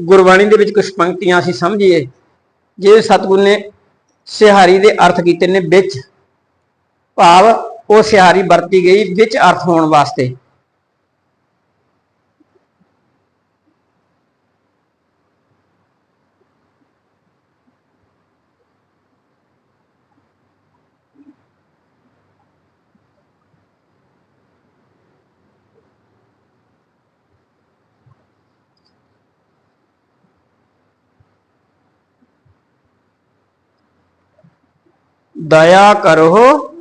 ਗੁਰਬਾਣੀ ਦੇ ਵਿੱਚ ਕੁਝ ਪੰਕਤੀਆਂ ਅਸੀਂ ਸਮਝੀਏ, ਜੇ ਸਤਿਗੁਰ ਨੇ ਸਿਹਾਰੀ ਦੇ ਅਰਥ ਕੀਤੇ ਨੇ ਵਿੱਚ, ਭਾਵ ਉਹ ਸਿਹਾਰੀ ਵਰਤੀ ਗਈ ਵਿੱਚ ਅਰਥ ਹੋਣ ਵਾਸਤੇ। ਦਇਆ ਕਰੋ,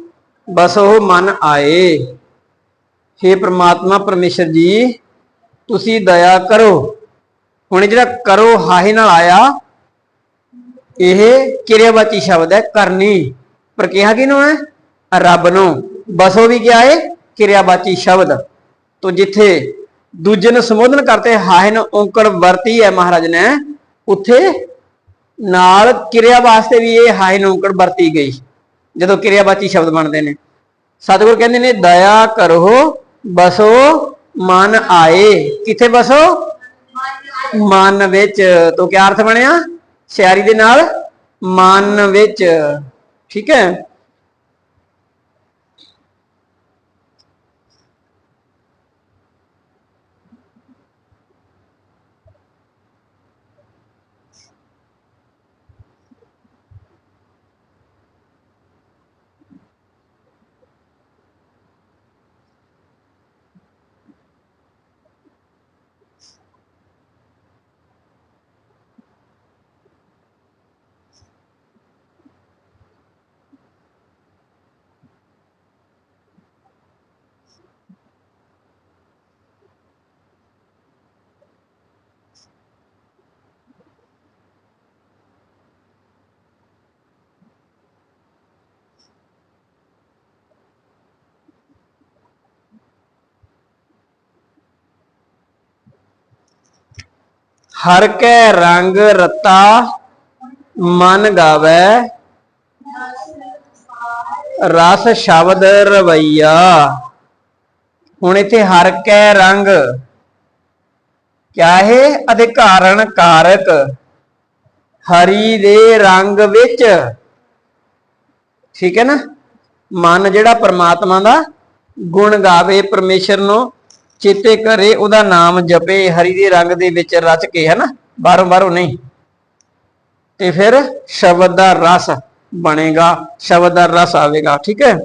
ਬਸ ਉਹ ਮਨ ਆਏ। हे ਪ੍ਰਮਾਤਮਾ, ਪਰਮੇਸ਼ਰ ਜੀ, ਤੁਸੀਂ ਦਇਆ ਕਰੋ। ਹੁਣ ਜਿਹੜਾ ਕਰੋ ਹਾਹੇ ਨਾਲ ਆਇਆ, ਇਹ ਕਿਰਿਆਵਾਚੀ ਸ਼ਬਦ ਹੈ ਕਰਨੀ। ਪਰ ਕਿਹਾ ਕਿਹਨੂੰ ਹੈ? ਰੱਬ ਨੂੰ। ਬਸੋ ਵੀ ਕਿਹਾ ਹੈ, ਕਿਰਿਆਵਾਚੀ ਸ਼ਬਦ। ਤੋਂ ਜਿੱਥੇ ਦੂਜੇ ਨੂੰ ਸੰਬੋਧਨ ਕਰਤੇ, ਹਾਹੇ ਨੂੰ ਔਂਕੜ ਵਰਤੀ ਹੈ ਮਹਾਰਾਜ ਨੇ, ਉੱਥੇ ਨਾਲ ਕਿਰਿਆ ਵਾਸਤੇ ਵੀ ਇਹ ਹਾਏ ਨੂੰ ਔਂਕੜ ਵਰਤੀ ਗਈ। ਜਦੋਂ ਕਿਰਿਆਵਾਚੀ ਸ਼ਬਦ ਬਣਦੇ ਨੇ। ਸਤਿਗੁਰ ਕਹਿੰਦੇ ਨੇ, ਦਇਆ ਕਰੋ, ਬਸੋ, ਮਨ ਆਏ। ਕਿੱਥੇ ਬਸੋ? ਮਨ ਵਿੱਚ। ਤੋਂ ਕੀ ਅਰਥ ਬਣਿਆ? ਸਿਆਰੀ ਦੇ ਨਾਲ ਮਨ ਵਿੱਚ। ਠੀਕ ਹੈ। ਹਰ ਕੈ ਰੰਗ ਰਤਾ ਮਨ ਗਾਵੇ। ਰਸ ਸ਼ਬਦ ਰਵਈਆ। ਹੁਣ ਇੱਥੇ ਹਰ ਕੈ ਰੰਗ। ਕਿਆ ਹੈ ਅਧਿਕਾਰਨ ਕਾਰਕ? ਹਰੀ ਦੇ ਰੰਗ ਵਿੱਚ। ਠੀਕ ਹੈ ਨਾ? ਮਨ ਜਿਹੜਾ ਪਰਮਾਤਮਾ ਦਾ ਗੁਣ ਗਾਵੇ ਪਰਮੇਸ਼ਰ ਨੂੰ। ਚੇਤੇ ਕਰੇ, ਉਹਦਾ ਨਾਮ ਜਪੇ, ਹਰੀ ਦੇ ਰੰਗ ਦੇ ਵਿੱਚ ਰਚ ਕੇ ਹੈ ਨਾ ਬਾਹਰੋਂ ਬਾਹਰੋਂ ਨਹੀਂ। ਤੇ ਫਿਰ ਸ਼ਬਦ ਦਾ ਰਸ ਬਣੇਗਾ, ਸ਼ਬਦ ਦਾ ਰਸ ਆਵੇਗਾ, ਠੀਕ ਹੈ?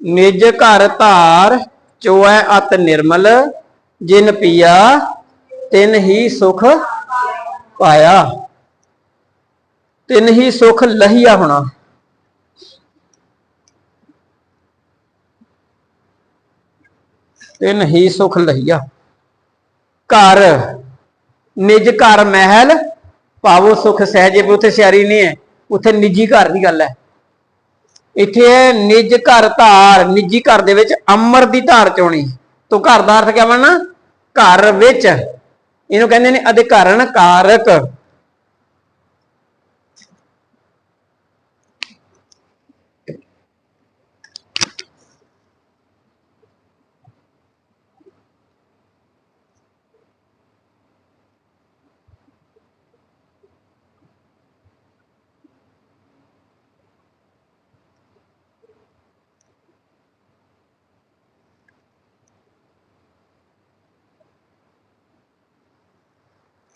ਨਿਜ ਘਰ ਧਾਰ ਚੋਐ ਅਤ ਨਿਰਮਲ, ਜਿਨ ਪੀਆ ਤਿਨ ਹੀ ਸੁਖ ਪਾਇਆ। ਤਿਨ ਹੀ ਸੁਖ ਲਹੀਆ ਹੋਣਾ। ਤਿਨ ਹੀ ਸੁਖ ਲਹੀਆ। ਘਰ, ਨਿਜ ਘਰ ਮਹਿਲ, ਪਾਵੋ ਸੁਖ ਸਹਿਜੇ ਉੱਥੇ ਸਿਆਰੀ ਨਹੀਂ ਹੈ, ਉੱਥੇ ਨਿੱਜੀ ਘਰ ਦੀ ਗੱਲ ਹੈ। ਇੱਥੇ ਹੈ ਨਿਜ ਘਰ ਧਾਰ, ਨਿੱਜੀ ਘਰ ਦੇ ਵਿੱਚ ਅਮਰ ਦੀ ਧਾਰ ਚੋਣੀ। ਤੋਂ ਘਰ ਦਾ ਅਰਥ ਕਿਆ ਬਣਨਾ? ਘਰ ਵਿੱਚ। ਇਹਨੂੰ ਕਹਿੰਦੇ ਨੇ ਅਧਿਕਾਰਨ ਕਾਰਕ।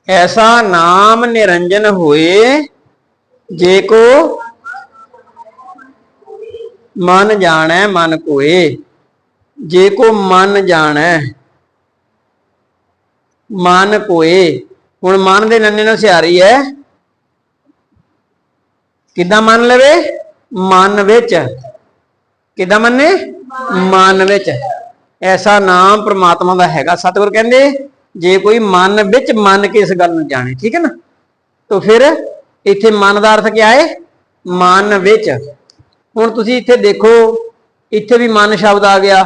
ਐਸਾ ਨਾਮ ਨਿਰੰਜਨ ਹੋਏ ਜੇ ਕੋ ਮਨ ਜਾਣੈ, ਮਨ ਕੋਏ। ਜੇ ਕੋ ਮਨ ਜਾਣੈ, ਮਨ ਕੋਏ। ਹੁਣ ਮਨ ਦੇ ਨੰਨੇ ਨਾਲ ਸਿਆਰੀ ਹੈ ਕਿੱਦਾਂ ਮੰਨ ਲਵੇ? ਮਨ ਵਿੱਚ। ਕਿੱਦਾਂ ਮੰਨੇ? ਮਨ ਵਿੱਚ। ਐਸਾ ਨਾਮ ਪ੍ਰਮਾਤਮਾ ਦਾ ਹੈਗਾ। ਸਤਿਗੁਰ ਕਹਿੰਦੇ ਜੇ ਕੋਈ ਮਨ ਵਿੱਚ ਮੰਨ ਕੇ ਇਸ ਗੱਲ ਨੂੰ ਜਾਣੇ, ਠੀਕ ਹੈ ਨਾ? ਤਾਂ ਫਿਰ ਇੱਥੇ ਮਨ ਦਾ ਅਰਥ ਕੀ ਹੈ ਮਨ ਵਿੱਚ। ਹੁਣ ਤੁਸੀਂ ਇੱਥੇ ਦੇਖੋ, ਇੱਥੇ ਵੀ ਮਨ ਸ਼ਬਦ ਆ ਗਿਆ,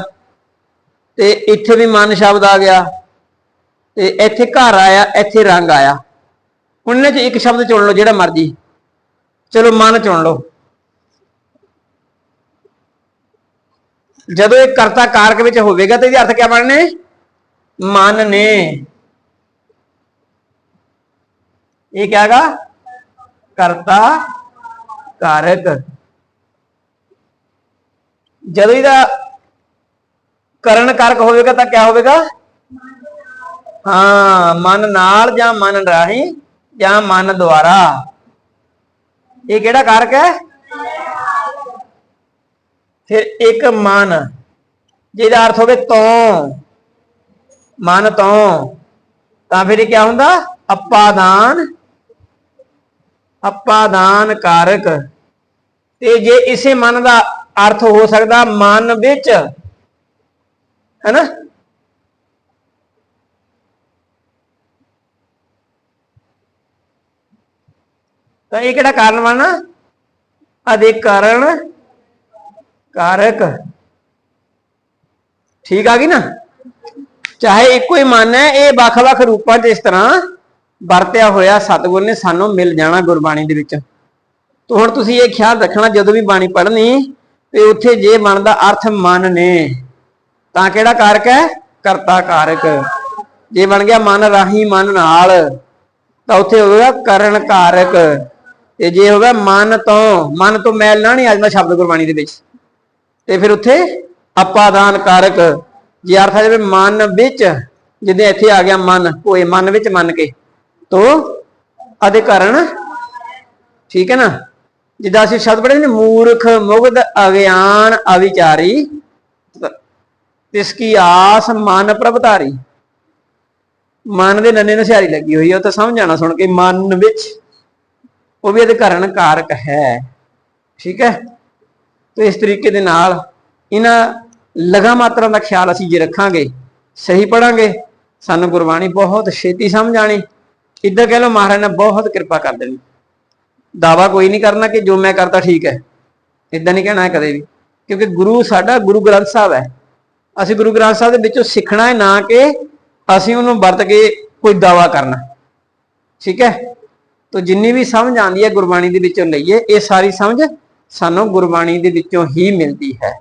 ਤੇ ਇੱਥੇ ਵੀ ਮਨ ਸ਼ਬਦ ਆ ਗਿਆ, ਤੇ ਇੱਥੇ ਘਰ ਆਇਆ, ਇੱਥੇ ਰੰਗ ਆਇਆ। ਹੁਣ ਇਹਨਾਂ 'ਚ ਇੱਕ ਸ਼ਬਦ ਚੁਣ ਲਓ, ਜਿਹੜਾ ਮਰਜ਼ੀ। ਚਲੋ, ਮਨ ਚੁਣ ਲਓ। ਜਦੋਂ ਇਹ ਕਰਤਾ ਕਾਰਕ ਵਿੱਚ ਹੋਵੇਗਾ, ਤੇ ਇਹਦੇ ਅਰਥ ਕੀ ਬਣਨੇ? ਮਨ ਨੇ। ਇਹ ਕਿਆ ਹੈਗਾ ਕਰਤਾ ਕਾਰਕ। ਜਦੋਂ ਇਹਦਾ ਕਰਨ ਕਾਰਕ ਹੋਵੇਗਾ ਤਾਂ ਕਿਆ ਹੋਵੇਗਾ? ਹਾਂ, ਮਨ ਨਾਲ ਜਾਂ ਮਨ ਰਾਹੀਂ ਜਾਂ ਮਨ ਦੁਆਰਾ। ਇਹ ਕਿਹੜਾ ਕਾਰਕ ਹੈ? ਫਿਰ ਇੱਕ ਮਨ, ਜਿਹਦਾ ਅਰਥ ਹੋਵੇ ਤੋਂ। ਮਨ ਤੋਂ। ਤਾਂ ਫਿਰ ਇਹ ਕੀ ਹੁੰਦਾ? ਅਪਾਦਾਨ। ਅਪਾਦਾਨ ਕਾਰਕ। ਤੇ ਜੇ ਇਸੇ ਮਨ ਦਾ ਅਰਥ ਹੋ ਸਕਦਾ, ਮਨ ਵਿੱਚ, ਹੈਨਾ? ਤਾਂ ਇਹ ਕਿਹੜਾ ਕਾਰਨ ਬਣਨਾ? ਅਧਿਕਰਣ ਕਾਰਕ। ਠੀਕ ਆ ਗਈ ਨਾ? ਚਾਹੇ ਇੱਕੋ ਹੀ ਮਨ ਹੈ, ਇਹ ਵੱਖ-ਵੱਖ ਰੂਪਾਂ 'ਚ ਇਸ ਤਰ੍ਹਾਂ ਵਰਤਿਆ ਹੋਇਆ ਸਤਿਗੁਰ ਨੇ ਸਾਨੂੰ ਮਿਲ ਜਾਣਾ ਗੁਰਬਾਣੀ ਦੇ ਵਿੱਚ। ਤੋ ਹੁਣ ਤੁਸੀਂ ਇਹ ਖਿਆਲ ਰੱਖਣਾ, ਜਦੋਂ ਵੀ ਬਾਣੀ ਪੜ੍ਹਨੀ, ਤੇ ਉੱਥੇ ਜੇ ਮਨ ਦਾ ਅਰਥ ਮਨ ਨੇ, ਤਾਂ ਕਿਹੜਾ ਕਾਰਕ ਹੈ? ਕਰਤਾ ਕਾਰਕ। ਜੇ ਬਣ ਗਿਆ ਮਨ ਰਾਹੀ ਮਨ ਨਾਲ, ਤਾਂ ਉੱਥੇ ਹੋਵੇਗਾ ਕਰਨ ਕਾਰਕ। ਤੇ ਜੇ ਹੋਵੇ ਮਨ ਤੋਂ ਮਨ ਤੋਂ ਮੈਲ ਨਾ ਨਹੀਂ ਆ ਜਾਂਦਾ ਸ਼ਬਦ ਗੁਰਬਾਣੀ ਦੇ ਵਿੱਚ। ਤੇ ਫਿਰ ਉੱਥੇ ਆਪਾਦਾਨ ਕਾਰਕ। ਜੇ ਅਰਥ ਆ ਜਾਵੇ ਮਨ ਵਿੱਚ ਜਿੱਦੇ ਇੱਥੇ ਆ ਗਿਆ ਮਨ ਹੋਏ ਮਨ ਵਿੱਚ ਮੰਨ ਕੇ, ਤੋ ਅਧਿਕਰਣ, ਠੀਕ ਹੈ ਨਾ? ਜਿੱਦਾਂ ਅਸੀਂ ਸ਼ਬਦ ਪੜ੍ਹੇ ਨੇ, ਮੂਰਖ, ਮੁਗਧ, ਅਗਿਆਨ, ਅਵਿਚਾਰੀ, ਤਿਸ ਕੀ ਆਸ, ਮਨ ਪ੍ਰਭਧਾਰੀ ਮਨ ਦੇ ਨੰਨੇ ਨਸਿਆਰੀ ਲੱਗੀ ਹੋਈ ਹੈ ਉਹ ਤਾਂ ਸਮਝ ਆਣਾ ਸੁਣ ਕੇ, ਮਨ ਵਿੱਚ। ਉਹ ਵੀ ਅਧਿਕਰਨ ਕਾਰਕ ਹੈ, ਠੀਕ ਹੈ? ਤੇ ਇਸ ਤਰੀਕੇ ਦੇ ਨਾਲ, ਇਹਨਾਂ ਲਗਾ ਮਾਤਰਾ ਦਾ ਖਿਆਲ ਅਸੀਂ ਜੇ ਰੱਖਾਂਗੇ, ਸਹੀ ਪੜਾਂਗੇ, ਸਾਨੂੰ ਗੁਰਬਾਣੀ ਬਹੁਤ ਛੇਤੀ ਸਮਝ ਆਣੀ। ਇੱਦਾਂ ਕਹਿ ਲਓ ਮਹਾਰਾਜ ਨੇ ਬਹੁਤ ਕਿਰਪਾ ਕਰ ਦੇਣੀ। ਦਾਵਾ ਕੋਈ ਨਹੀਂ ਕਰਨਾ ਕਿ ਜੋ ਮੈਂ ਕਰਤਾ ਠੀਕ ਹੈ। ਇਦਾਂ ਨਹੀਂ ਕਹਿਣਾ ਕਦੇ ਵੀ। ਕਿਉਂਕਿ ਗੁਰੂ ਸਾਡਾ ਗੁਰੂ ਗ੍ਰੰਥ ਸਾਹਿਬ ਹੈ। ਅਸੀਂ ਗੁਰੂ ਗ੍ਰੰਥ ਸਾਹਿਬ ਦੇ ਵਿੱਚੋਂ ਸਿੱਖਣਾ ਹੈ ਨਾ ਕਿ ਅਸੀਂ ਉਹਨੂੰ ਵਰਤ ਕੇ ਕੋਈ ਦਾਵਾ ਕਰਨਾ। ਠੀਕ ਹੈ? ਤੋ ਜਿੰਨੀ ਵੀ ਸਮਝ ਆਉਂਦੀ ਹੈ ਗੁਰਬਾਣੀ ਦੇ ਵਿੱਚੋਂ ਲਈਏ, ਇਹ ਸਾਰੀ ਸਮਝ ਸਾਨੂੰ ਗੁਰਬਾਣੀ ਦੇ ਵਿੱਚੋਂ ਹੀ ਮਿਲਦੀ ਹੈ।